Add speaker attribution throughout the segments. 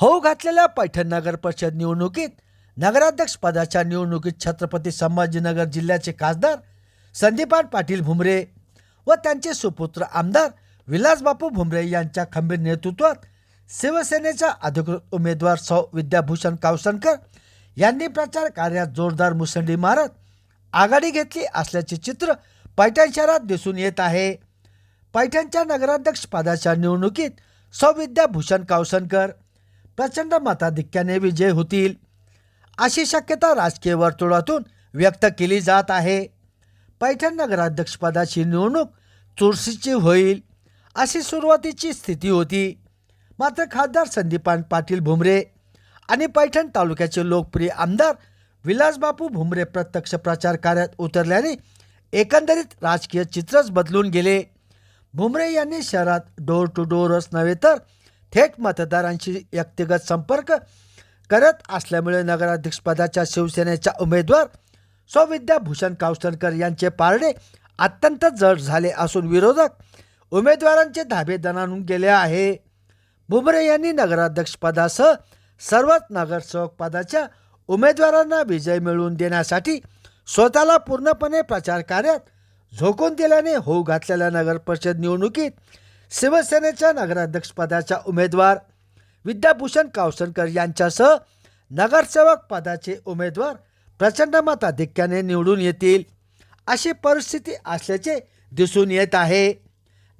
Speaker 1: होऊ घातलेल्या पैठण नगर परिषद निवडणुकीत नगराध्यक्ष पदाच्या निवडणुकीत छत्रपती संभाजीनगर जिल्ह्याचे खासदार संदीपान पाटील भुमरे व त्यांचे सुपुत्र आमदार विलासबापू भुमरे यांच्या खंबीर नेतृत्वात शिवसेनेच्या अधिकृत उमेदवार सौ विद्याभूषण कावसनकर यांनी प्रचार कार्यात जोरदार मुसंडी मारत आघाडी घेतली असल्याचे चित्र पैठण शहरात दिसून येत आहे. पैठणच्या नगराध्यक्ष पदाच्या निवडणुकीत सौविद्याभूषण कावसनकर प्रचंड मताधिक्याने विजय होतील अशी शक्यता राजकीय वर्तुळातून व्यक्त केली जात आहे. पैठण नगराध्यक्षपदाची निवडणूक चुरशीची होईल अशी सुरुवातीची स्थिती होती. मात्र खासदार संदीपान पाटील भुमरे आणि पैठण तालुक्याचे लोकप्रिय आमदार विलासबापू भुमरे प्रत्यक्ष प्रचार कार्यात उतरल्याने एकंदरीत राजकीय चित्रच बदलून गेले. भुमरे यांनी शहरात डोर टू डोरच नव्हे तर थेट मतदारांशी व्यक्तिगत संपर्क करत असल्यामुळे नगराध्यक्षपदाच्या शिवसेनेच्या उमेदवार सौविद्या भूषण कावसनकर यांचे पारडे अत्यंत जड झाले असून विरोधक उमेदवारांचे धाबे दणानून गेले आहे. बुमरे यांनी नगराध्यक्षपदासह सर्वच नगरसेवक पदाच्या उमेदवारांना विजय मिळवून देण्यासाठी स्वतःला पूर्णपणे प्रचार कार्यात झोकून दिल्याने होऊ घातलेल्या नगरपरिषद निवडणुकीत शिवसेनेच्या नगराध्यक्षपदाच्या उमेदवार विद्याभूषण कावसनकर यांच्यासह नगरसेवक पदाचे उमेदवार प्रचंड मताधिक्याने निवडून येतील अशी परिस्थिती असल्याचे दिसून येत आहे.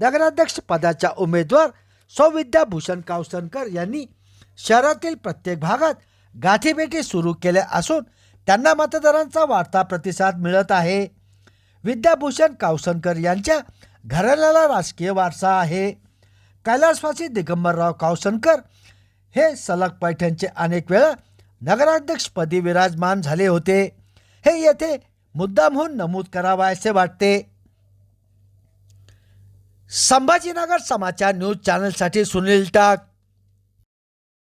Speaker 1: नगराध्यक्ष पदाच्या उमेदवार सौविद्याभूषण कावसनकर यांनी शहरातील प्रत्येक भागात गाठीभेटी सुरू केल्या असून त्यांना मतदारांचा वाढता प्रतिसाद मिळत आहे. विद्याभूषण कावसनकर यांच्या घराण्याला राजकीय वारसा आहे. कैलासवासी दिगंबरराव कावसनकर हे सलग पैठणचे अनेक वेळा नगराध्यक्षपदी विराजमान झाले होते. हे येथे मुद्दामहून नमूद करावायचे वाटते. संभाजीनगर समाचार न्यूज चॅनलसाठी सुनील टाक.